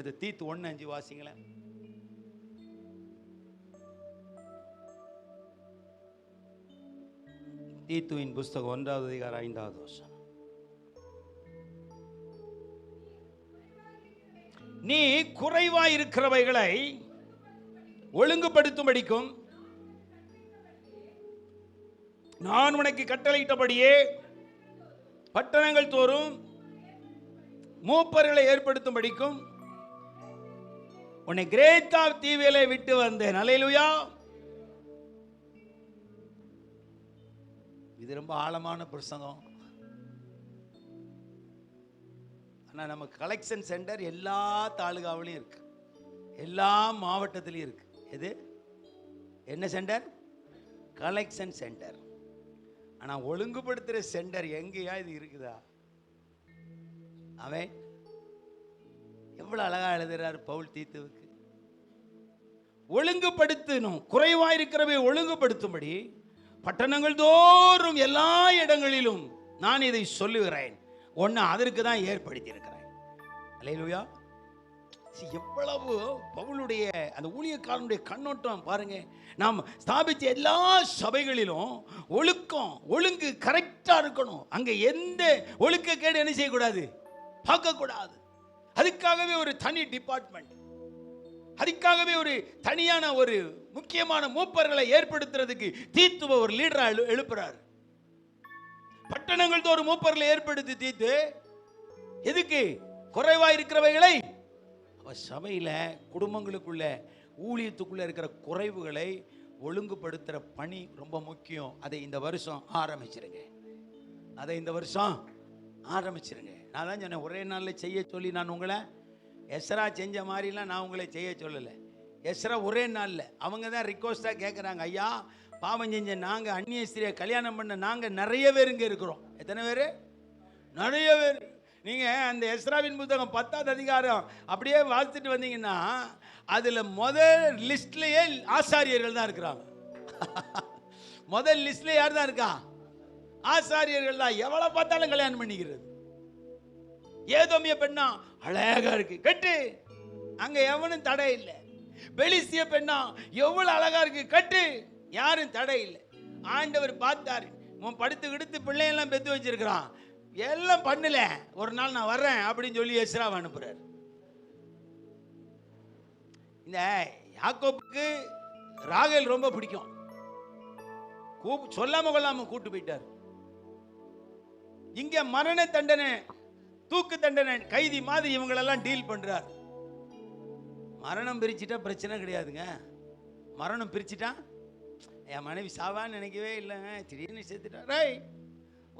அடுத்து தீத்து ஒன்று அஞ்சு வாசிங்களேன். தீத்துவின் புஸ்தகம் ஒன்றாவது அதிகாரம் ஐந்தாவது வருஷம் நீ குறைவாய் இருக்கிறவைகளை ஒழுங்குபடுத்தும்படிக்கும் நான் உனக்கு கட்டளையிட்டபடியே பட்டணங்கள் தோறும் மூப்பர்களை ஏற்படுத்தும்படிக்கும் உன்னை கிரேத்தா தீவிலை விட்டு வந்தேன். அலையிலுயா இது ரொம்ப ஆழமான பிரசங்கம். ஆனா நம்ம கலெக்ஷன் சென்டர் எல்லா தாலுகாவிலையும் இருக்கு. எல்லா மாவட்டத்திலையும் இருக்கு. எது? என்ன சென்டர் கலெக்ஷன் சென்டர் ஆனா ஒழுங்குபடுத்துற சென்டர் எங்கேயா இது இருக்குதா? அவன் எவ்வளவு அழகா எழுதுறாரு பவுல் தீத்துவுக்கு? ஒழுங்குபடுத்தணும் குறைவாக இருக்கிறவை ஒழுங்குபடுத்தும்படி பட்டணங்கள் தோறும் எல்லா இடங்களிலும் நான் இதை சொல்லுகிறேன். ஒன்று அதற்கு தான் ஏற்படுத்தி இருக்கிறேன் அலையிலுயா எவ்வளவு பவுளுடைய அந்த ஊழியக்காரனுடைய கண்ணோட்டம் பாருங்க. நாம் ஸ்தாபித்த எல்லா சபைகளிலும் ஒழுக்கம் ஒழுங்கு கரெக்டாக இருக்கணும். அங்கே எந்த ஒழுக்கக்கேடு என்ன செய்யக்கூடாது? பார்க்கக்கூடாது. அதுக்காகவே ஒரு தனி டிபார்ட்மெண்ட் அதுக்காகவே ஒரு தனியான ஒரு முக்கியமான மூப்பர்களை ஏற்படுத்துறதுக்கு தீத்துவ ஒரு லீடரா எழு எழுப்புறார். பட்டணங்கள் தோறும் மூப்பர்களை ஏற்படுத்தி தீத்து எதுக்கு? குறைவா இருக்கிறவைகளை அவ சபையில குடும்பங்களுக்குள்ள ஊழியத்துக்குள்ள இருக்கிற குறைவுகளை ஒழுங்குபடுத்துற பணி ரொம்ப முக்கியம். அதை இந்த வருஷம் ஆரம்பிச்சிருங்க. அதை இந்த வருஷம் ஆரம்பிச்சிருங்க. நான் தான் சொன்னேன் ஒரே நாளில் செய்ய சொல்லி நான் உங்களை எஸ்ரா செஞ்ச மாதிரிலாம் நான் உங்களை செய்ய சொல்லலை. எஸ்ரா ஒரே நாளில். அவங்க தான் ரிக்வஸ்ட்டாக கேட்குறாங்க ஐயா பாவம் செஞ்ச நாங்கள் அந்நிய ஸ்திரியை கல்யாணம் பண்ண நாங்கள் நிறைய பேர் இங்கே இருக்கிறோம். எத்தனை பேர்? நிறைய பேர். நீங்கள் அந்த எஸ்ராவின் புத்தகம் பத்தாவது அதிகாரம் அப்படியே வாழ்த்துட்டு வந்தீங்கன்னா அதில் முதல் லிஸ்ட்லேயே ஆசாரியர்கள் தான் இருக்கிறாங்க. முதல் லிஸ்ட்ல யார் தான் இருக்கா? ஆசாரியர்கள் தான். எவ்வளோ பார்த்தாலும் கல்யாணம் பண்ணிக்கிறது. ஏதோமிய பெண்ணா அழகா இருக்கு. கட்டு. அங்க எவனும் தடை இல்லை. பெலிசிய பெண்ணா எவ்வளவு அழகா இருக்கு. கட்டு. யாரும் தடை இல்லை. ஆண்டவர் பார்த்தாரு. உன் படுத்து கிடுத்து பிள்ளையெல்லாம் பெத்து வச்சிருக்கிறான். எல்லாம் பண்ணல. ஒரு நாள் நான் வர்றேன் அப்படின்னு சொல்லி எஸ்ராவை அனுப்புறாரு. இந்த யாக்கோப்புக்கு ராகேல் ரொம்ப பிடிக்கும். கூப் சொல்லாம கொள்ளாம கூட்டு போயிட்டார். இங்க மரண தண்டனை தூக்கு தண்டனை கைதி மாதிரி இவங்களெல்லாம் டீல் பண்ணுறார் மரணம் பிரிச்சிட்டா பிரச்சனை கிடையாதுங்க. மரணம் பிரிச்சிட்டா என் மனைவி சாவான்னு நினைக்கவே இல்லைங்க திடீர்னு சேர்த்துட்டா ரை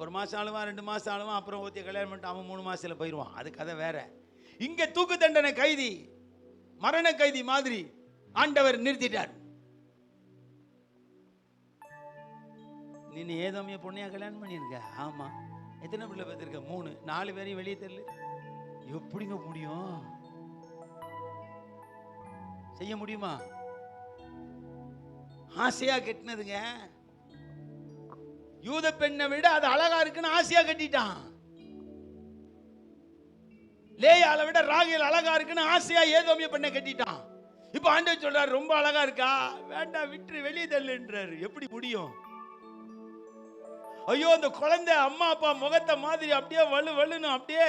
ஒரு மாதம் ஆளுவான் ரெண்டு மாதம் ஆளுவான் அப்புறம் ஊற்றி கல்யாணம் பண்ணிட்டு அவன் மூணு மாதத்தில் போயிடுவான் அது கதை வேற. இங்கே தூக்கு தண்டனை கைதி மரண கைதி மாதிரி ஆண்டவர் நிறுத்திட்டார். நீ ஏதோ பொண்ணையா கல்யாணம் பண்ணியிருக்க? ஆமாம் எத்தனை பிள்ளை பார்த்துருக்க? மூணு. நாலு பேரையும் வெளியே தெரியல எப்படிங்க முடியும்? செய்ய முடியுமா? ஆசையா கட்டினதுங்க. யூத பெண்ணை விட அது அழகா இருக்குன்னு ஆசையா கட்டிட்டான். லேயால விட ராகியல் அழகா இருக்குன்னு ஆசையா ஏதோமிய பெண்ணை கட்டிட்டான். இப்ப ஆண்டவர் சொல்றாரு ரொம்ப அழகா இருக்கா? வேண்டாம் விட்டு வெளியே தள்ளுன்றாரு. எப்படி முடியும்? ஐயோ அந்த குழந்தை அம்மா அப்பா முகத்தை மாதிரி அப்படியே வலு வலுன்னு அப்படியே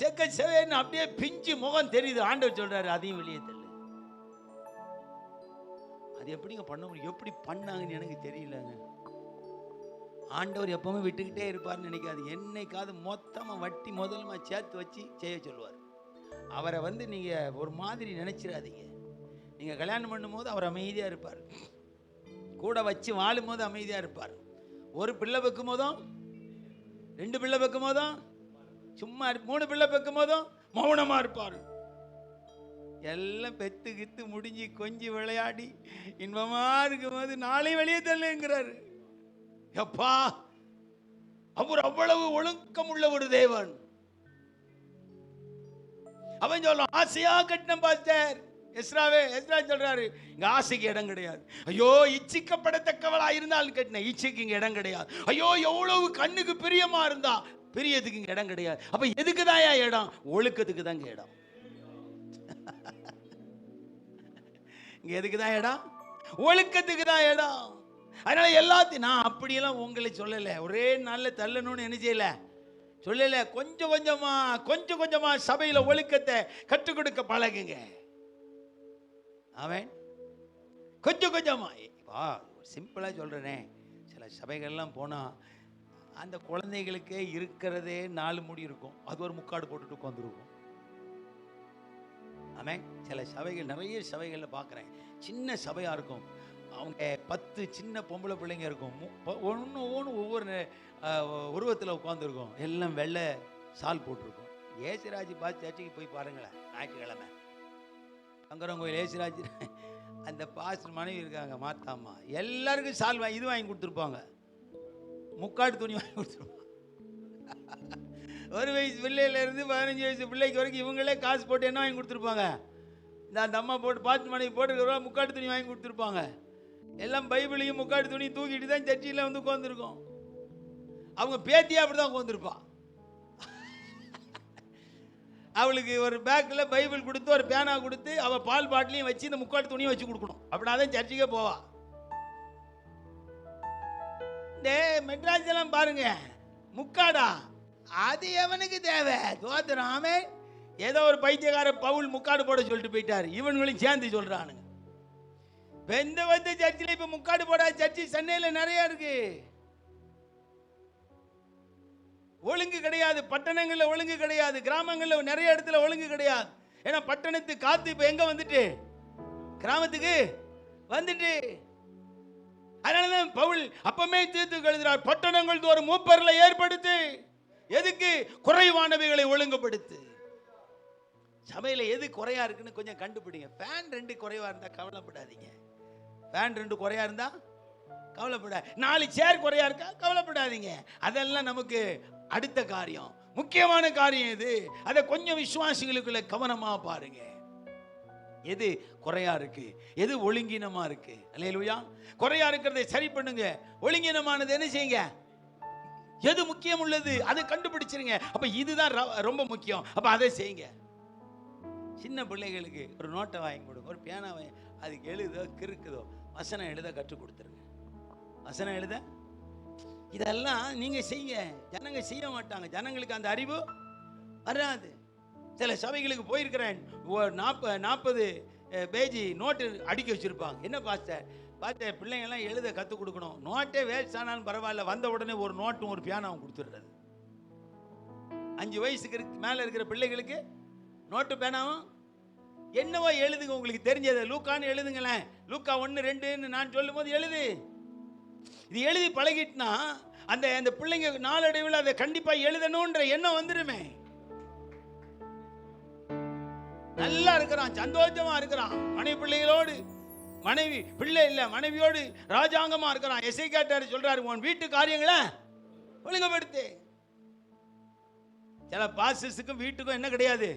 செக்க செவேன்னு அப்படியே பிஞ்சு முகம் தெரியுது. ஆண்டவர் சொல்றாரு அதையும் வெளியே தெரியல அது எப்படிங்க பண்ண முடியும்? எப்படி பண்ணாங்கன்னு எனக்கு தெரியலங்க. ஆண்டவர் எப்பவுமே விட்டுக்கிட்டே இருப்பார்னு நினைக்காது. என்னைக்காவது மொத்தமாக வட்டி முதல்மா சேர்த்து வச்சு செய்ய சொல்லுவார். அவரை வந்து நீங்கள் ஒரு மாதிரி நினச்சிடாதீங்க. நீங்கள் கல்யாணம் பண்ணும்போது அவர் அமைதியாக இருப்பார். கூட வச்சு வாழும்போது அமைதியாக இருப்பார். ஒரு பிள்ளை வைக்கும் போதும் ரெண்டு பிள்ளை வைக்கும் போதும் சும்மா இரு- மூணு பிள்ளை வைக்கும் போதும் மௌனமா இருப்பார். எல்லாம் பெத்து கித்து முடிஞ்சு கொஞ்சி விளையாடி இன்பமா இருக்கும்போது நாளை வெளியே தள்ளுங்கிறாரு. எப்பா அவர் அவ்வளவு ஒழுக்கம் உள்ள ஒரு தேவன். அவன் சொல்லும் ஆசையா கட்டின பாஸ்டர். எஸ்ராவே எஸ்ரா சொல்கிறாரு இங்க ஆசைக்கு இடம் கிடையாது. ஐயோ இச்சிக்கப்படத்தக்கவளாக இருந்தாலும் கேட்டினேன் இச்சைக்கு இங்கே இடம் கிடையாது. ஐயோ எவ்வளவு கண்ணுக்கு பிரியமாக இருந்தா பிரியத்துக்கு இங்கே இடம் கிடையாது. அப்போ எதுக்கு இடம்? ஒழுக்கத்துக்கு தாங்க இடம். இங்கே எதுக்கு தான் இடம்? ஒழுக்கத்துக்கு தான் இடம். அதனால எல்லாத்தையும் நான் அப்படியெல்லாம் உங்களை சொல்லலை. ஒரே நாளில் தள்ளணும்னு என்ன செய்யலை? சொல்லல. கொஞ்சம் கொஞ்சமா கொஞ்சம் கொஞ்சமா சபையில ஒழுக்கத்தை கற்றுக் கொடுக்க பழகுங்க. அவன் கொஞ்சம் கொஞ்சமாக வா சிம்பிளாக சொல்கிறனே சில சபைகள்லாம் போனால் அந்த குழந்தைகளுக்கே இருக்கிறதே நாலு முடி இருக்கும். அது ஒரு முக்காடு போட்டுட்டு உட்காந்துருக்கும் ஆமாம் சில சபைகள் நிறைய சபைகளில் பார்க்குறேன் சின்ன சபையாக இருக்கும். அவங்க பத்து சின்ன பொம்பளை பிள்ளைங்க இருக்கும். ஒன்று ஒன்று ஒவ்வொரு உருவத்தில் உட்காந்துருக்கும் எல்லாம் வெள்ளை சால் போட்டிருக்கும். ஏசுராஜ் பாஸ் சர்ச்சைக்கு போய் பாருங்களேன் ஞாயிற்றுக்கிழமை. சங்கரன் கோயில் ஏசுராஜ் அந்த பாஸ்டர் மனைவி இருக்காங்க மாத்தாம்மா. எல்லாருக்கும் சால் வாங்கி இது வாங்கி கொடுத்துருப்பாங்க. முக்காடு துணி வாங்கி கொடுத்துருப்பாங்க. ஒரு வயசு பிள்ளையிலேருந்து பதினஞ்சு வயசு பிள்ளைக்கு வரைக்கும் இவங்களே காசு போட்டு என்ன வாங்கி கொடுத்துருப்பாங்க? இந்த அந்த அம்மா போட்டு பாத்து மனைவி போட்டுருக்கிறவா முக்காடு துணி வாங்கி கொடுத்துருப்பாங்க. எல்லாம் பைபிளையும் முக்காடு துணி தூக்கிட்டு தான் சர்ச்சியில் வந்து உட்காந்துருக்கோம் அவங்க பேத்தியே அப்படி தான் உட்காந்துருப்பான் அவளுக்கு ஒரு பேக்கில் பைபிள் கொடுத்து ஒரு பேனா கொடுத்து அவள் பால் பாட்டிலையும் வச்சு இந்த முக்காடு துணியும் வச்சு கொடுக்கணும். அப்படின்னா தான் சர்ச்சுக்கே போவா. டே மெட்ராஸ் எல்லாம் பாருங்க. முக்காடா? அது எவனுக்கு தேவை? தோத்துறான் ஏதோ ஒரு பைத்தியக்கார பவுல் முக்காடு போட சொல்லிட்டு போயிட்டாரு. இவனுங்களும் சேர்ந்து சொல்றானுங்க. வெந்த வந்து சர்ச்சில் இப்போ முக்காடு போடாத சர்ச்சு சென்னையில் நிறையா இருக்குது ஒழுங்கு கிடையாது. பட்டணங்களில் ஒழுங்கு கிடையாது. கிராமங்களில் நிறைய இடத்துல ஒழுங்கு கிடையாது. ஏன்னா பட்டணத்து காத்து இப்போ எங்கே வந்துட்டு? கிராமத்துக்கு வந்துட்டு. அதனாலதான் பவுல் அப்பமே தீர்த்து எழுதுறார் பட்டணங்கள் தோறும் மூப்பர்களை ஏற்படுத்து. எதுக்கு? குறைவானவைகளை ஒழுங்குபடுத்து. சபையில் எது குறையா இருக்குன்னு கொஞ்சம் கண்டுபிடிங்க. ஃபேன் ரெண்டு குறைவா இருந்தா கவலைப்படாதீங்க. ஃபேன் ரெண்டு குறையா இருந்தா கவலைப்பட. நாலு சேர் குறையா இருக்கா? கவலைப்படாதீங்க. அதெல்லாம் நமக்கு அடுத்த காரியம். முக்கியமான காரியம் இது அதை கொஞ்சம் விசுவாசிகளுக்குள்ள கவனமா பாருங்க. எது குறையா இருக்கு? எது ஒழுங்கினமா இருக்கு? அல்லையா குறையா இருக்கிறதை சரி பண்ணுங்க. ஒழுங்கினமானது என்ன செய்யுங்க? எது முக்கியம் உள்ளது? அதை கண்டுபிடிச்சிருங்க. அப்ப இதுதான் ர- ரொம்ப முக்கியம். அப்ப அதை செய்யுங்க. சின்ன பிள்ளைகளுக்கு ஒரு நோட்டை வாங்கி கொடுங்க ஒரு பேனா வாங்கி அதுக்கு எழுதோ கிறுக்குதோ வசனம் எழுத கற்றுக் கொடுத்துருங்க. வசனம் எழுத இதெல்லாம் நீங்கள் செய்யுங்க ஜனங்க செய்ய மாட்டாங்க. ஜனங்களுக்கு அந்த அறிவு வராது. சில சபைகளுக்கு போயிருக்கிறேன். ஒரு நாற்ப நாற்பது பேஜி நோட்டு அடுக்கி வச்சுருப்பாங்க. என்ன பாஸ்டர்? பாஸ்டர் பிள்ளைங்கெல்லாம் எழுத கற்றுக் கொடுக்கணும். நோட்டே வேஸ்ட் ஆனாலும் பரவாயில்ல. வந்த உடனே ஒரு நோட்டும் ஒரு பியானாவும் கொடுத்துடுறது. அஞ்சு வயசுக்கு மேலே இருக்கிற பிள்ளைகளுக்கு நோட்டு பேனாவும் என்னவோ எழுதுங்க. உங்களுக்கு தெரிஞ்சதை. லூக்கான்னு எழுதுங்களேன். லூக்கா ஒன்று ரெண்டுன்னு நான் சொல்லும்போது எழுது. இது எழுதி பழகிட்டுனா அந்த அந்த பிள்ளைங்க நாளடைவில் அதை கண்டிப்பாக எழுதணுன்ற எண்ணம் வந்துருமே நல்லா இருக்கிறான் சந்தோஷமா இருக்கிறான். மனைவி பிள்ளைகளோடு மனைவி பிள்ளை இல்லை மனைவியோடு ராஜாங்கமா இருக்கிறான். எஸ்ஐ கேட்டாரு சொல்றாரு உன் வீட்டு காரியங்களை ஒழுங்குபடுத்து. சில பாசஸுக்கும் வீட்டுக்கும் என்ன கிடையாது?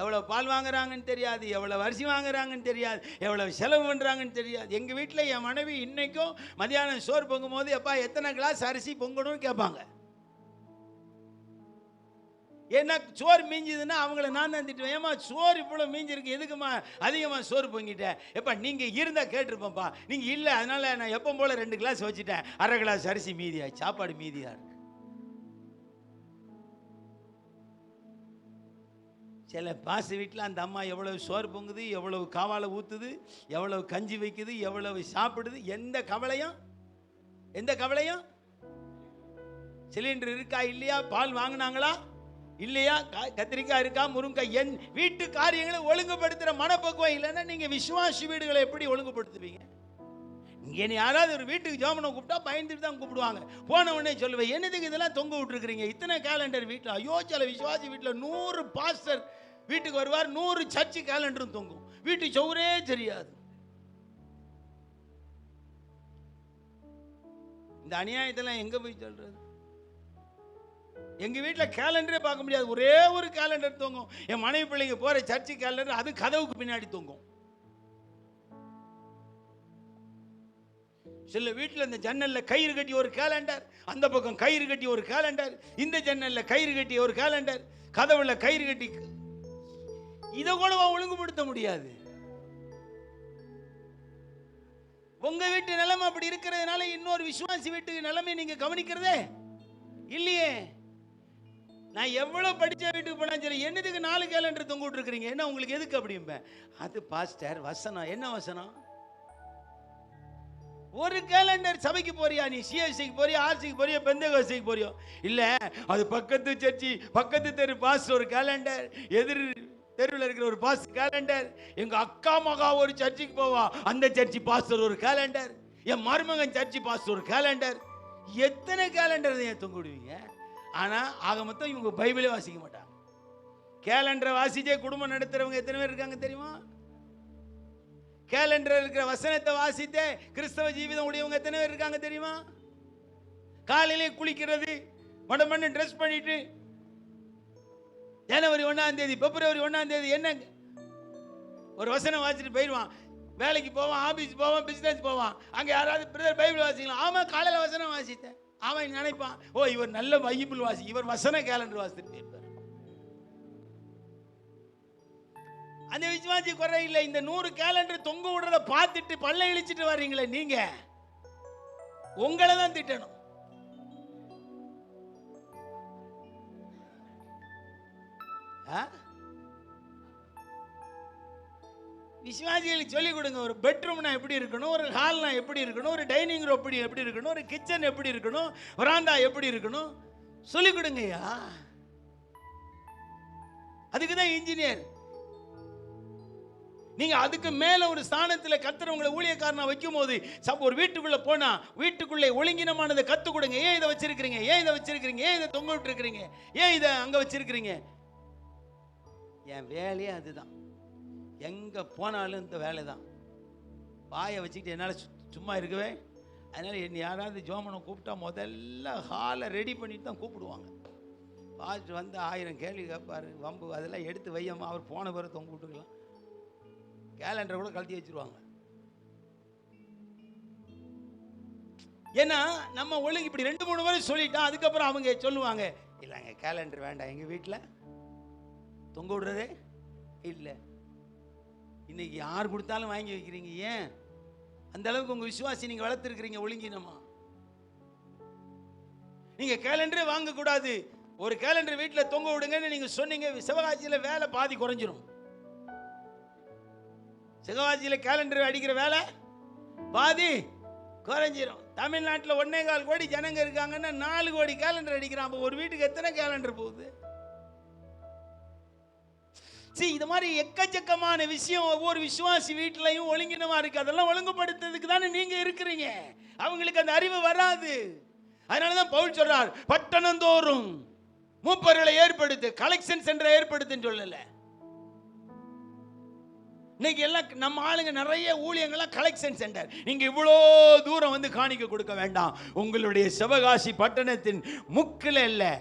எவ்வளோ பால் வாங்குறாங்கன்னு தெரியாது எவ்வளோ அரிசி வாங்குறாங்கன்னு தெரியாது எவ்வளோ செலவு பண்ணுறாங்கன்னு தெரியாது. எங்கள் வீட்டில் என் மனைவி இன்றைக்கும் மதியானம் சோறு பொங்கும் போது எப்பா எத்தனை கிளாஸ் அரிசி பொங்கணும்னு கேட்பாங்க. ஏன்னா சோறு மீஞ்சுதுன்னா அவங்கள நான் தான் திட்டுவேன். ஏமா சோறு இவ்வளோ மீஞ்சிருக்கு எதுக்குமா அதிகமாக சோறு பொங்கிட்டேன் எப்போ நீங்கள் இருந்தால் கேட்டிருப்பேன்ப்பா. நீங்கள் இல்லை அதனால் நான் எப்போ போல் ரெண்டு கிளாஸ் வச்சுட்டேன். அரை கிளாஸ் அரிசி மீதியா சாப்பாடு மீதியாக இருக்குது சில பாசு வீட்டில் அந்த அம்மா எவ்வளவு சோறு பொங்குது எவ்வளவு காவாலை ஊற்றுது எவ்வளவு கஞ்சி வைக்குது எவ்வளவு சாப்பிடுது எந்த கவலையும் எந்த கவலையும்? சிலிண்டர் இருக்கா இல்லையா பால் வாங்கினாங்களா? இல்லையா கத்திரிக்காய் இருக்கா முருங்கை என் வீட்டு காரியங்களை ஒழுங்குபடுத்துகிற மனப்பக்குவம் இல்லைன்னா நீங்கள் விசுவாசி வீடுகளை எப்படி ஒழுங்குபடுத்துவீங்க? இங்கே நீ யாராவது ஒரு வீட்டுக்கு ஜோமனை கூப்பிட்டா பயந்துட்டு தான் கூப்பிடுவாங்க. போன உடனே சொல்லுவேன் என்னதுக்கு இதெல்லாம் தொங்க விட்டுருக்குறீங்க? இத்தனை கேலண்டர் வீட்டில். ஐயோ சில விசுவாசி வீட்டில் நூறு பாஸ்டர் வீட்டுக்கு வருவார் நூறு சர்ச்சு கேலண்டரும் தொங்கும். வீட்டு சவுரே தெரியாது. இந்த அநியாயத்தெல்லாம் எங்கே போய் சொல்கிறது எங்கள் வீட்டில் கேலண்டரே பார்க்க முடியாது. ஒரே ஒரு கேலண்டர் தொங்கும். என் மனைவி பிள்ளைங்க போகிற சர்ச்சு கேலண்டர் அது கதவுக்கு பின்னாடி தொங்கும். சில வீட்டில் இந்த ஜன்னலில் கயிறு கட்டி ஒரு கேலண்டர் அந்த பக்கம் கயிறு கட்டி ஒரு கேலண்டர் இந்த ஜன்னலில் கயிறு கட்டி ஒரு கேலண்டர் கதவுல கயிறு கட்டி இதை கூட ஒழுங்குபடுத்த முடியாது. உங்க வீட்டு நிலைமை அப்படி இருக்கிறதுனால இன்னொரு விசுவாசி வீட்டு நிலைமை நீங்க கவனிக்கிறதே இல்லையே. நான் எவ்வளவு படிச்ச வீட்டுக்கு போனா சரி என்னதுக்கு நாலு கேலண்டர் தொங்க விட்டுருக்கீங்க என்ன உங்களுக்கு எதுக்கு அப்படிம்பேன் அது பாஸ்டர் வசனம். என்ன வசனம்? ஒரு கேலண்டர் சபைக்கு போறியா? நீ சிஎஸ்சிக்கு போறியா? ஆர்சிக்கு போறியா? பெந்தகோசிக்கு போறியோ? இல்ல அது பக்கத்து சர்ச்சி பக்கத்து தெரு பாஸ் ஒரு கேலண்டர் எதிர் தெருவில் இருக்கிற ஒரு பாஸ் கேலண்டர் எங்க அக்கா மகா ஒரு சர்ச்சுக்கு போவா அந்த சர்ச்சி பாஸ்டர் ஒரு கேலண்டர் என் மருமகன் சர்ச்சி பாஸ்டர் ஒரு கேலண்டர் எத்தனை கேலண்டர் ஏன் தொங்கிடுவீங்க ஆனால் ஆக மொத்தம் இவங்க பைபிளே வாசிக்க மாட்டாங்க. கேலண்டரை வாசிச்சே குடும்பம் நடத்துறவங்க எத்தனை பேர் இருக்காங்க தெரியுமா? கேலண்டர் இருக்கிற வசனத்தை வாசித்தே கிறிஸ்தவ ஜீவிதம் உடையவங்க எத்தனை பேர் இருக்காங்க தெரியுமா? காலையிலே குளிக்கிறது மடமண்ணு ட்ரெஸ் பண்ணிட்டு ஜனவரி ஒண்ணாம் தேதி பிப்ரவரி ஒண்ணாம் தேதி என்ன? ஒரு வசனம் வாசிட்டு போயிடுவான். வேலைக்கு போவான் ஆபீஸ் போவான் பிசினஸ் போவான். அங்க யாராவது பிரதர் பைபிள் வாசிக்கலாம். ஆமா காலையில வசனம் வாசித்தேன். அவன் நினைப்பான். ஓ இவர் நல்ல பைபிள் வாசி இவர் வசன கேலண்டர் வாசிட்டு அந்த விசுவாசி குறை இல்லை. இந்த நூறு கேலண்டர் தொங்க விடுறத பார்த்துட்டு பல்ல இழிச்சிட்டு வர்றீங்களே நீங்க. உங்களை தான் திட்டணும். ஆ? விசுவாசிகளுக்கு சொல்லிக் கொடுங்க ஒரு பெட்ரூம்னா எப்படி இருக்கணும்? ஒரு ஹால்னா எப்படி இருக்கணும்? ஒரு டைனிங் ரூம் எப்படி எப்படி இருக்கணும்? ஒரு கிச்சன் எப்படி இருக்கணும்? வராந்தா எப்படி இருக்கணும்? சொல்லிக் கொடுங்கய்யா. அதுக்கு தான் இன்ஜினியர் நீங்க அதுக்கு மேல ஒரு ஸ்தானத்தில் கத்துற உங்களை ஊழியக்காரனா வைக்கும் போது சப்ப ஒரு வீட்டுக்குள்ள போனா வீட்டுக்குள்ளே ஒழுங்கினமானதை கத்து கொடுங்க. ஏன் இதை வச்சிருக்கிறீங்க? ஏன் இதை வச்சிருக்கிறீங்க? ஏன் இதை தொங்க விட்டுருக்கிறீங்க? ஏன் இதை அங்க வச்சிருக்கிறீங்க? என் வேலையே அதுதான். எங்க போனாலும் இந்த வேலை தான் வாயை வச்சுக்கிட்டு என்னால் சு- சும்மா இருக்கவே? அதனால என்னை யாராவது ஜோமனை கூப்பிட்டா முதல்ல ஹாலை ரெடி பண்ணிட்டு தான் கூப்பிடுவாங்க. பாஸ்ட் வந்து ஆயிரம் கேள்வி கேட்பார் வம்பு அதெல்லாம் எடுத்து வையம்மா அவர் போன பிறகு தொங்க விட்டுக்கலாம். கேலண்டரை கூட கழட்டி வச்சிருவாங்க. ஏன்னா நம்ம ஒழுங்கு இப்படி ரெண்டு மூணு முறை சொல்லிட்டா அதுக்கப்புறம் அவங்க சொல்லுவாங்க இல்லைங்க கேலண்டர் வேண்டாம். எங்கள் வீட்டில் தொங்க விடுறதே இல்லை. இன்னைக்கு யார் கொடுத்தாலும் வாங்கி வைக்கிறீங்க ஏன்? அந்த அளவுக்கு உங்கள் விசுவாசி நீங்கள் வளர்த்துருக்கிறீங்க ஒழுங்கினமா நீங்கள் கேலண்டரே வாங்கக்கூடாது. ஒரு கேலண்டர் வீட்டில் தொங்க விடுங்கன்னு நீங்கள் சொன்னீங்க சிவகாசியில் வேலை பாதி குறைஞ்சிரும். சிவகாசியில் கேலண்டர் அடிக்கிற வேலை? பாதி குறைஞ்சிரும். தமிழ்நாட்டில் ஒன்னே கால் கோடி ஜனங்க இருக்காங்கன்னா நாலு கோடி கேலண்டர் அடிக்கிறான். அப்போ ஒரு வீட்டுக்கு எத்தனை கேலண்டர் போகுது? சரி இது மாதிரி எக்கச்சக்கமான விஷயம் ஒவ்வொரு விசுவாசி வீட்டிலையும் ஒழுங்கினமா இருக்கு. அதெல்லாம் ஒழுங்குபடுத்துறதுக்கு தானே நீங்க இருக்கிறீங்க. அவங்களுக்கு அந்த அறிவு வராது. அதனாலதான் பவுல் சொல்றார் பட்டணந்தோறும் மூப்பர்களை ஏற்படுத்து கலெக்ஷன் சென்டரை ஏற்படுத்துன்னு சொல்லலை. இன்னைக்கு எல்லாம் நம்ம ஆளுங்க நிறைய ஊழியங்கள்லாம் கலெக்ஷன் சென்டர் நீங்க இவ்வளோ தூரம் வந்து காணிக்க கொடுக்க வேண்டாம். உங்களுடைய சிவகாசி பட்டணத்தின் முக்கில் இல்லை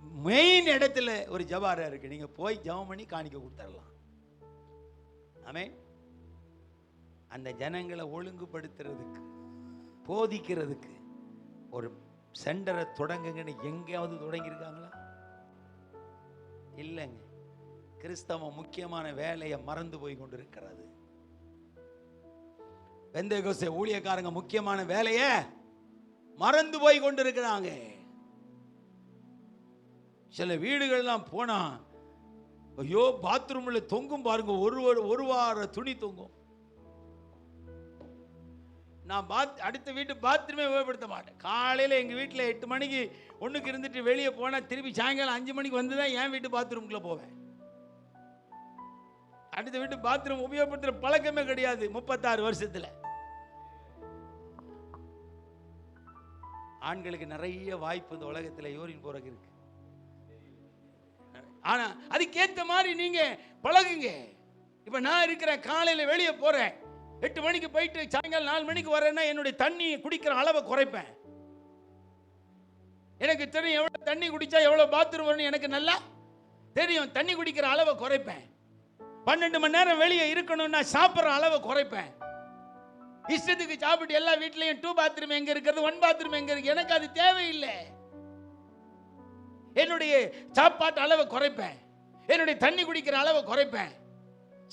மெயின் இடத்துல ஒரு ஜபாரா இருக்கு. நீங்க போய் ஜெபம் பண்ணி காணிக்க கொடுத்துடலாம். ஆமே அந்த ஜனங்களை ஒழுங்குபடுத்துறதுக்கு போதிக்கிறதுக்கு ஒரு சென்டரை தொடங்குங்கன்னு எங்கேயாவது தொடங்கியிருக்காங்களா? இல்லைங்க. கிறிஸ்தவம் முக்கியமான வேலையை மறந்து போய் கொண்டிருக்கிறது. வெந்தகோசை ஊழியக்காரங்க முக்கியமான வேலையை மறந்து போய் கொண்டிருக்கிறாங்க. சில வீடுகள்லாம் போனா ஐயோ பாத்ரூம்ல தொங்கும் பாருங்க ஒரு ஒரு ஒரு வார துணி தொங்கும். நான் பாத் அடுத்த வீட்டு பாத்ரூமே உபயோகப்படுத்த மாட்டேன். காலையில் எங்கள் வீட்டில் எட்டு மணிக்கு ஒன்றுக்கு இருந்துட்டு வெளியே போனால் திருப்பி சாயங்காலம் அஞ்சு மணிக்கு வந்து தான் என் வீட்டு பாத்ரூம்குள்ளே போவேன். அடுத்த வீட்டு பாத்ரூம் உபயோகப்படுத்துகிற பழக்கமே கிடையாது முப்பத்தாறு வருஷத்தில். ஆண்களுக்கு நிறைய வாய்ப்பு இந்த உலகத்தில் யூரின் போறக்கு இருக்கு. ஆனா அதுக்கேத்த மாதிரி நீங்க பழகுங்க. இப்ப நான் இருக்கிறேன் காலையில வெளியே போறேன். எட்டு மணிக்கு போயிட்டு சாயங்காலம் நாலு மணிக்கு வரேன்னா என்னுடைய தண்ணி குடிக்கிற அளவை குறைப்பேன். எனக்கு தெரியும் எவ்வளவு தண்ணி குடிச்சா எவ்வளவு பாத்ரூம் வரும்னு எனக்கு நல்லா தெரியும். தண்ணி குடிக்கிற அளவை குறைப்பேன். பன்னெண்டு மணி நேரம் வெளியே இருக்கணும்னா சாப்பிட்ற அளவை குறைப்பேன். இஷ்டத்துக்கு சாப்பிட்டு எல்லா வீட்லயும் டூ பாத்ரூம் எங்க இருக்கிறது ஒன் பாத்ரூம் எங்க இருக்கு எனக்கு அது தேவையில்லை. என்னுடைய சாப்பாட்டு அளவை குறைப்பேன். என்னுடைய தண்ணி குடிக்கிற அளவை குறைப்பேன்.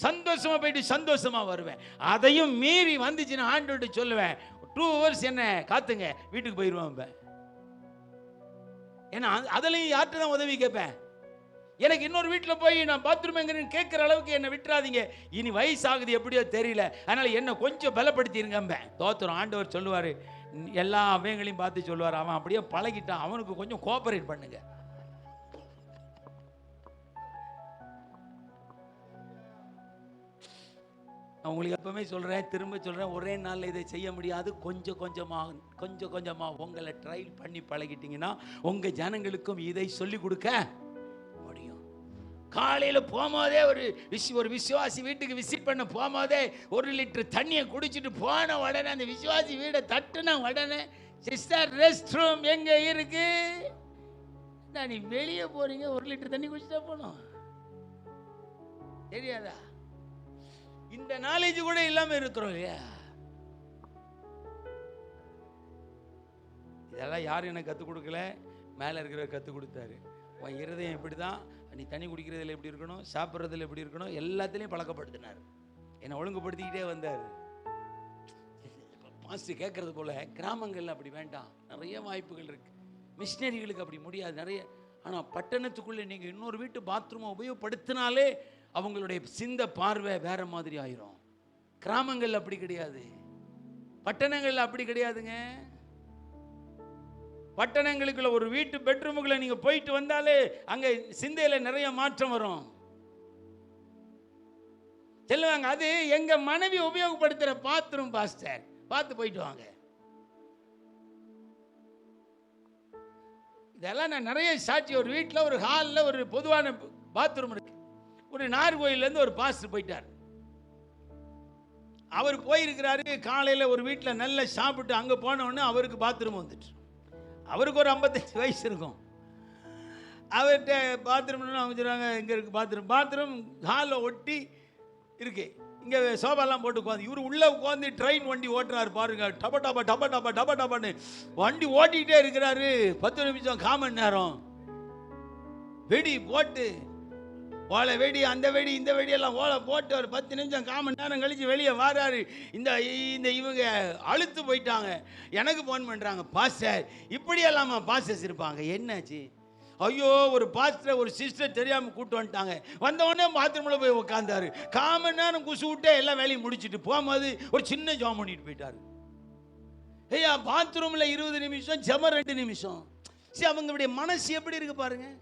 சந்தோஷமா போயிட்டு சந்தோஷமா வருவேன். அதையும் மீறி வந்துச்சுன்னு ஆண்டு சொல்லுவேன். டூ ஹவர்ஸ் என்ன காத்துங்க வீட்டுக்கு போயிடுவேன் ஏன்னா அது- அதுலயும் யார்கிட்ட தான் உதவி கேட்பேன்? எனக்கு இன்னொரு வீட்டில் போய் நான் பாத்ரூம் எங்கன்னு கேட்குற அளவுக்கு என்னை விட்டுறாதீங்க. இனி வயசாகுது எப்படியோ தெரியல. அதனால் என்னை கொஞ்சம் பலப்படுத்திருங்க தோத்திரம். ஆண்டவர் சொல்லுவார் எல்லா அவங்களையும் பார்த்து சொல்லுவார். அவன் அப்படியே பழகிட்டான். அவனுக்கு கொஞ்சம் கோஆபரேட் பண்ணுங்க. நான் உங்களுக்கு எப்பவுமே சொல்கிறேன் திரும்ப சொல்கிறேன் ஒரே நாளில் இதை செய்ய முடியாது. கொஞ்சம் கொஞ்சமாக கொஞ்சம் கொஞ்சமாக உங்களை ட்ரைல் பண்ணி பழகிட்டீங்கன்னா உங்கள் ஜனங்களுக்கும் இதை சொல்லிக் கொடுக்க காலையில் போகும்போதே ஒரு விஷ் ஒரு விசுவாசி வீட்டுக்கு விசிட் பண்ண போகும்போதே ஒரு லிட்டர் தண்ணியை குடிச்சிட்டு போன உடனே அந்த விசுவாசி வீடை தட்டுன உடனே சிஸ்டர் ரெஸ்ட் ரூம் எங்கே இருக்கு? நான் நீ வெளியே போகிறீங்க ஒரு லிட்டர் தண்ணி குடிச்சிட்டா போனோம் தெரியாதா? இந்த நாலேஜ் கூட இல்லாமல் இருக்கிறோம் இல்லையா? இதெல்லாம் யாரும் எனக்கு கற்றுக் கொடுக்கல. மேலே இருக்கிறவர் கற்றுக் கொடுத்தாரு. உன் இருதயம் இப்படி தான் நீ தண்ணி குடிக்கிறதுல எப்படி இருக்கணும் சாப்பிட்றதுல எப்படி இருக்கணும் எல்லாத்துலேயும் பழக்கப்படுத்தினார். என்னை ஒழுங்குபடுத்திக்கிட்டே வந்தார். மாஸ்டர் கேட்கறது போல கிராமங்கள்ல அப்படி வேண்டாம் நிறைய வாய்ப்புகள் இருக்கு. மிஷினரிகளுக்கு அப்படி முடியாது நிறைய. ஆனால் பட்டணத்துக்குள்ளே நீங்கள் இன்னொரு வீட்டு பாத்ரூமை உபயோகப்படுத்தினாலே அவங்களுடைய சிந்த பார்வை வேற மாதிரி ஆயிரும். கிராமங்கள் அப்படி கிடையாது. பட்டணங்கள் அப்படி கிடையாதுங்க. பட்டணங்களுக்குள்ள ஒரு வீட்டு பெட்ரூமுக்குள்ள நீங்க போயிட்டு வந்தாலே அங்க சிந்தையில நிறைய மாற்றம் வரும். செல்லுவாங்க அது எங்க மனைவி உபயோகப்படுத்துற பாத்ரூம் பாஸ்டர் பார்த்து போயிட்டு வாங்க. இதெல்லாம் நான் நிறைய சாட்சி ஒரு வீட்டில் ஒரு ஹாலில் ஒரு பொதுவான பாத்ரூம் இருக்கு. ஒரு நார்கோயிலேருந்து ஒரு பாஸ்டர் போயிட்டார். அவர் போயிருக்கிறாரு காலையில் ஒரு வீட்டில் நல்லா சாப்பிட்டு அங்கே போன அவருக்கு பாத்ரூம் வந்துட்டு அவருக்கு ஒரு ஐம்பத்தஞ்சு வயசு இருக்கும். அவர்கிட்ட பாத்ரூம்னு அவங்க இங்கே இருக்குது பாத்ரூம் பாத்ரூம் ஹாலில் ஒட்டி இருக்கு. இங்கே சோபாலாம் போட்டு உட்காந்து இவர் உள்ளே உட்காந்து ட்ரெயின் வண்டி ஓட்டுறாரு பாருங்க. டப டபா டப டபா டப டபான்னு. வண்டி ஓட்டிக்கிட்டே இருக்கிறாரு. பத்து நிமிஷம் காமன் நேரம். வெடி போட்டு ஓலை வெடி அந்த வெடி இந்த வெடியெல்லாம் ஓலை போட்டு ஒரு பத்து நிமிஷம் காமன் நேரம் கழித்து வெளியே வராரு இந்த இந்த இவங்க அழுத்து போயிட்டாங்க. எனக்கு ஃபோன் பண்ணுறாங்க பாஸ்டர் இப்படியெல்லாமா பாஸ்டர்ஸ் இருப்பாங்க? என்னாச்சு? ஐயோ ஒரு பாஸ்டர் ஒரு சிஸ்டர் தெரியாமல் கூட்டு வந்துட்டாங்க. வந்தவொடனே பாத்ரூமில் போய் உட்காந்தாரு காமன் நேரம் குசு விட்டே எல்லா வேலையும் முடிச்சுட்டு போகும்போது ஒரு சின்ன ஜாம் பண்ணிட்டு போயிட்டாரு. ஐயா பாத்ரூமில் இருபது நிமிஷம் ஜம ரெண்டு நிமிஷம். சரி அவங்களுடைய மனசு எப்படி இருக்கு பாருங்கள்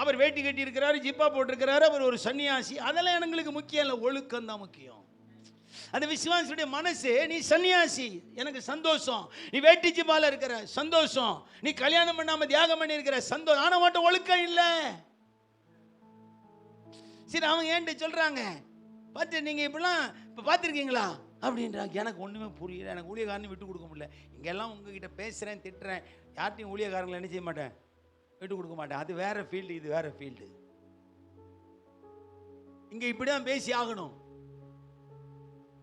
அவர் வேட்டி கட்டி இருக்கிறாரு ஜிப்பா போட்டிருக்கிறாரு அவர் ஒரு சன்னியாசி. அதெல்லாம் எங்களுக்கு முக்கியம் இல்லை ஒழுக்கம் தான் முக்கியம். அந்த விசுவாசியுடைய மனசு நீ சன்னியாசி எனக்கு சந்தோஷம். நீ வேட்டி ஜிப்பால இருக்கிற சந்தோஷம். நீ கல்யாணம் பண்ணாம தியாகம் பண்ணி இருக்கிற சந்தோஷம் ஆனா மட்டும் ஒழுக்கம் இல்லை. சரி அவங்க ஏன்ட்டு சொல்றாங்க? பார்த்து நீங்க இப்படிலாம் இப்போ பார்த்துருக்கீங்களா? அப்படின்றாங்க. எனக்கு ஒன்றுமே புரியல. எனக்கு ஊழியக்காரன் விட்டு கொடுக்க முடியல. இங்கெல்லாம் உங்ககிட்ட பேசுகிறேன் திட்டுறேன். யார்ட்டையும் ஊழியக்காரங்களை என்ன செய்ய மாட்டேன்? விட்டு கொடுக்க மாட்டேன். அது வேற ஃபீல்டு இது வேற ஃபீல்டு இங்கே இப்படி தான் பேசி ஆகணும்.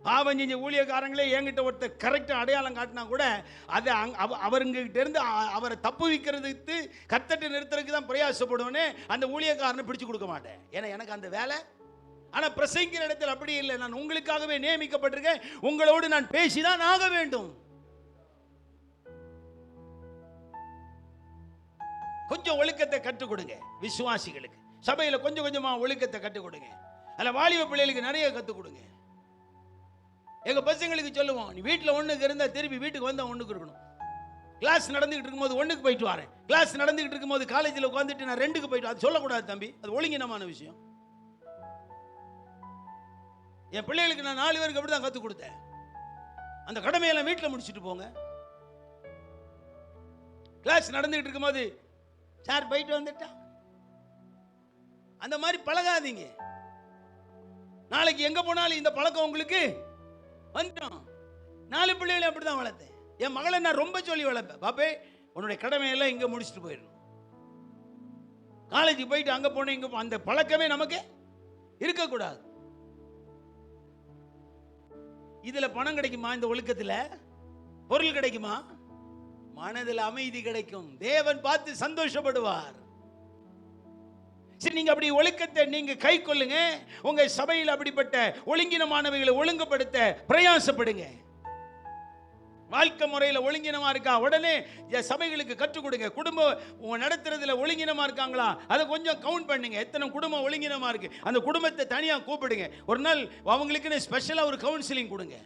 பாவம் செஞ்ச ஊழியக்காரங்களே என்கிட்ட ஒருத்தர் கரெக்டாக அடையாளம் காட்டினா கூட அதை அங் அவ அவருங்கிட்ட இருந்து அவரை தப்பு வைக்கிறதுக்கு கத்தட்டு நிறுத்துறதுக்கு தான் பிரயாசப்படுவேன்னு அந்த ஊழியக்காரனை பிடிச்சு கொடுக்க மாட்டேன். ஏன்னா எனக்கு அந்த வேலை. ஆனால் பிரசங்கிற இடத்துல அப்படி இல்லை. நான் உங்களுக்காகவே நியமிக்கப்பட்டிருக்கேன். உங்களோடு நான் பேசி தான் ஆக வேண்டும். கொஞ்சம் ஒழுக்கத்தை கற்றுக் கொடுங்க விசுவாசிகளுக்கு. சபையில் கொஞ்சம் கொஞ்சமாக ஒழுக்கத்தை கற்றுக் கொடுங்க அதில் வாலிப பிள்ளைகளுக்கு நிறைய கற்றுக் கொடுங்க எங்கள் பசங்களுக்கு சொல்லுவோம் நீ வீட்டில் ஒன்றுக்கு இருந்தால் திருப்பி வீட்டுக்கு வந்தால் ஒன்றுக்கு இருக்கணும். கிளாஸ் நடந்துகிட்டு இருக்கும்போது ஒன்றுக்கு போயிட்டு வரேன். கிளாஸ் நடந்துகிட்டு இருக்கும்போது காலேஜில் உட்காந்துட்டு நான் ரெண்டுக்கு போயிட்டு அது சொல்லக்கூடாது தம்பி. அது ஒழுங்கினமான விஷயம். என் பிள்ளைகளுக்கு நான் நாலு பேருக்கு அப்படி தான் கற்றுக் கொடுத்தேன். அந்த கடமையெல்லாம் வீட்டில் முடிச்சுட்டு போங்க. கிளாஸ் நடந்துகிட்டு இருக்கும்போது சார் போயிட்டு வந்துட்டா. அந்த மாதிரி பழகாதீங்க. நாளைக்கு எங்க போனாலும் இந்த பழக்கம் உங்களுக்கு வந்துடும் நாலு பிள்ளைகளை அப்படி தான் வளர்த்தேன். என் மகளை நான் ரொம்ப சொல்லி வளர்ப்பேன். பாப்பே உன்னுடைய கடமையெல்லாம் இங்கே முடிச்சுட்டு போயிடணும். காலேஜுக்கு போயிட்டு அங்கே போனேன் இங்கே அந்த பழக்கமே நமக்கு இருக்கக்கூடாது. இதில் பணம் கிடைக்குமா? இந்த ஒழுக்கத்தில்? பொருள் கிடைக்குமா? மனதில் அமைதி கிடைக்கும். தேவன் பார்த்து சந்தோஷப்படுவார். சரி நீங்க அப்படி ஒழுக்கத்தை நீங்க கை கொள்ளுங்க. உங்க சபையில் அப்படிப்பட்ட ஒழுங்கினமானவைகளை ஒழுங்குபடுத்த பிரயாசப்படுங்க. வாழ்க்கை முறையில் ஒழுங்கினமா இருக்கா? உடனே சபைகளுக்கு கற்றுக் கொடுங்க. குடும்பம் உங்க நடத்துறதுல ஒழுங்கினமா இருக்காங்களா? அதை கொஞ்சம் கவுண்ட் பண்ணுங்க. எத்தனை குடும்பம் ஒழுங்கினமா இருக்கு? அந்த குடும்பத்தை தனியாக கூப்பிடுங்க. ஒரு நாள் அவங்களுக்குன்னு ஸ்பெஷலாக ஒரு கவுன்சிலிங் கொடுங்க.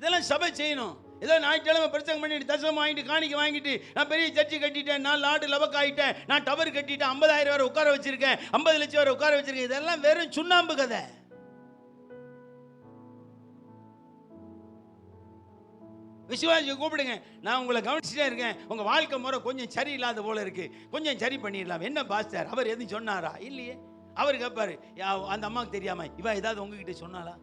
இதெல்லாம் சபை செய்யணும். ஏதோ ஞாயிற்றுக்கிழமை பிரச்சனை பண்ணிட்டு தசம் வாங்கிட்டு காணிக்க வாங்கிட்டு நான் பெரிய சர்ச்சை கட்டிட்டேன் நான் லாடு லபக் ஆகிட்டேன் நான் டவர் கட்டிட்டேன் ஐம்பதாயிரம் வரை உட்கார வச்சிருக்கேன் ஐம்பது லட்சம் வரை உட்கார வச்சிருக்கேன். இதெல்லாம் வெறும் சுண்ணாம்பு கதை. விசுவாசியை கூப்பிடுங்க. நான் உங்களை கவனிச்சுட்டே இருக்கேன். உங்கள் வாழ்க்கை முறை கொஞ்சம் சரியில்லாத போல இருக்கு. கொஞ்சம் சரி பண்ணிடலாம். என்ன பாஸ்டர்? அவர் எதுவும் சொன்னாரா? இல்லையே. அவர் கேட்பாரு யா அந்த அம்மாவுக்கு தெரியாம இவ ஏதாவது உங்ககிட்ட சொன்னாலா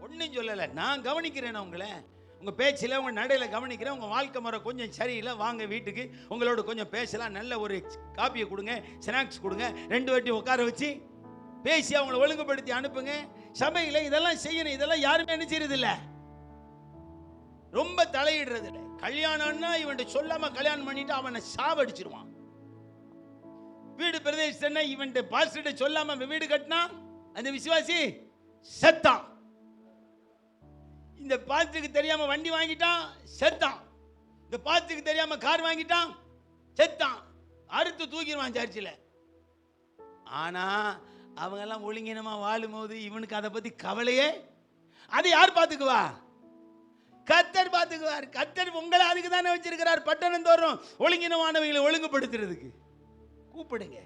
ஒன்றும் சொல்லலை. நான் கவனிக்கிறேன் உங்களை. உங்கள் பேச்சில் உங்கள் நடையில் கவனிக்கிறேன். உங்கள் வாழ்க்கை முறை கொஞ்சம் சரியில்லை. வாங்க வீட்டுக்கு. உங்களோட கொஞ்சம் பேசலாம். நல்ல ஒரு காப்பியை கொடுங்க ஸ்நாக்ஸ் கொடுங்க. ரெண்டு வாட்டி உட்கார வச்சு பேசி அவங்கள ஒழுங்குபடுத்தி அனுப்புங்க. சபையில் இதெல்லாம் செய்யணும். இதெல்லாம் யாருமே என்ன செய்யறதில்லை. ரொம்ப தலையிடுறது இல்லை. கல்யாணம்னா இவன் சொல்லாம கல்யாணம் பண்ணிட்டு அவனை சாவடிச்சிருவான். வீடு பிரதேசம் இவன் பாஸ்டர்ட்ட சொல்லாம வீடு கட்டினா அந்த விசுவாசி செத்தான். இந்த பாத்துக்கு தெரியாம வண்டி வாங்கிட்டான் செத்தான். இந்த பாத்துக்கு தெரியாம கார் வாங்கிட்டான் செத்தான். அறுத்து தூக்கிடுவான் சர்ச்சில். ஆனா அவங்க எல்லாம் ஒழுங்கினமா வாழும்போது இவனுக்கு அதை பத்தி கவலையே? அதை யார் பார்த்துக்குவா கத்தர் பார்த்துக்குவார் கத்தர் உங்களை அதுக்கு தானே வச்சிருக்கிறார். பட்டணம் தோறும் ஒழுங்கினமானவங்களை ஒழுங்குபடுத்துறதுக்கு. கூப்பிடுங்க.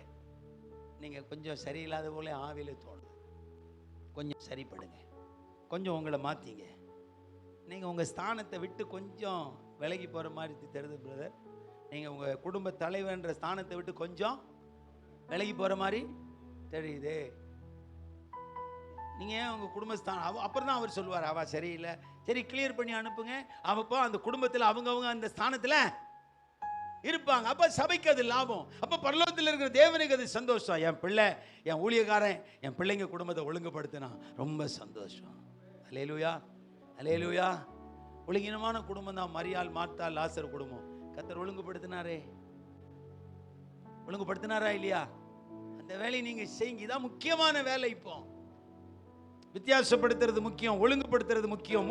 நீங்க கொஞ்சம் சரியில்லாத போல ஆவியில் தோணும். கொஞ்சம் சரிப்படுங்க. கொஞ்சம் உங்களை மாத்திங்க. நீங்கள் உங்கள் ஸ்தானத்தை விட்டு கொஞ்சம் விலகி போகிற மாதிரி தெரியுது பிரதர் நீங்கள் உங்கள் குடும்ப தலைவர்ன்ற ஸ்தானத்தை விட்டு கொஞ்சம் விலகி போகிற மாதிரி தெரியுது. நீங்கள் ஏன் உங்க குடும்பஸ்தானம் அவ அப்புறம் தான் அவர் சொல்லுவார் அவ சரியில்லை. சரி கிளியர் பண்ணி அனுப்புங்க. அப்போ அந்த குடும்பத்தில் அவங்கவுங்க அந்த ஸ்தானத்தில் இருப்பாங்க. அப்போ சபைக்கு அது லாபம். அப்போ பரலோகத்தில் இருக்கிற தேவனுக்கு அது சந்தோஷம். என் பிள்ளை என் ஊழியக்காரன் என் பிள்ளைங்க குடும்பத்தை ஒழுங்குபடுத்தினா ரொம்ப சந்தோஷம். அலேலுயா அலையலூயா ஒழுங்கினமான குடும்பம் தான். மரியாள் மார்த்தாள் லாசர் குடும்பம். கத்தர் ஒழுங்குபடுத்தினாரே. ஒழுங்குபடுத்தினாரா இல்லையா? அந்த வேலையை நீங்க செய்யுங்க. இதான் முக்கியமான வேலை இப்போ. வித்தியாசப்படுத்துறது முக்கியம் ஒழுங்குபடுத்துறது முக்கியம்.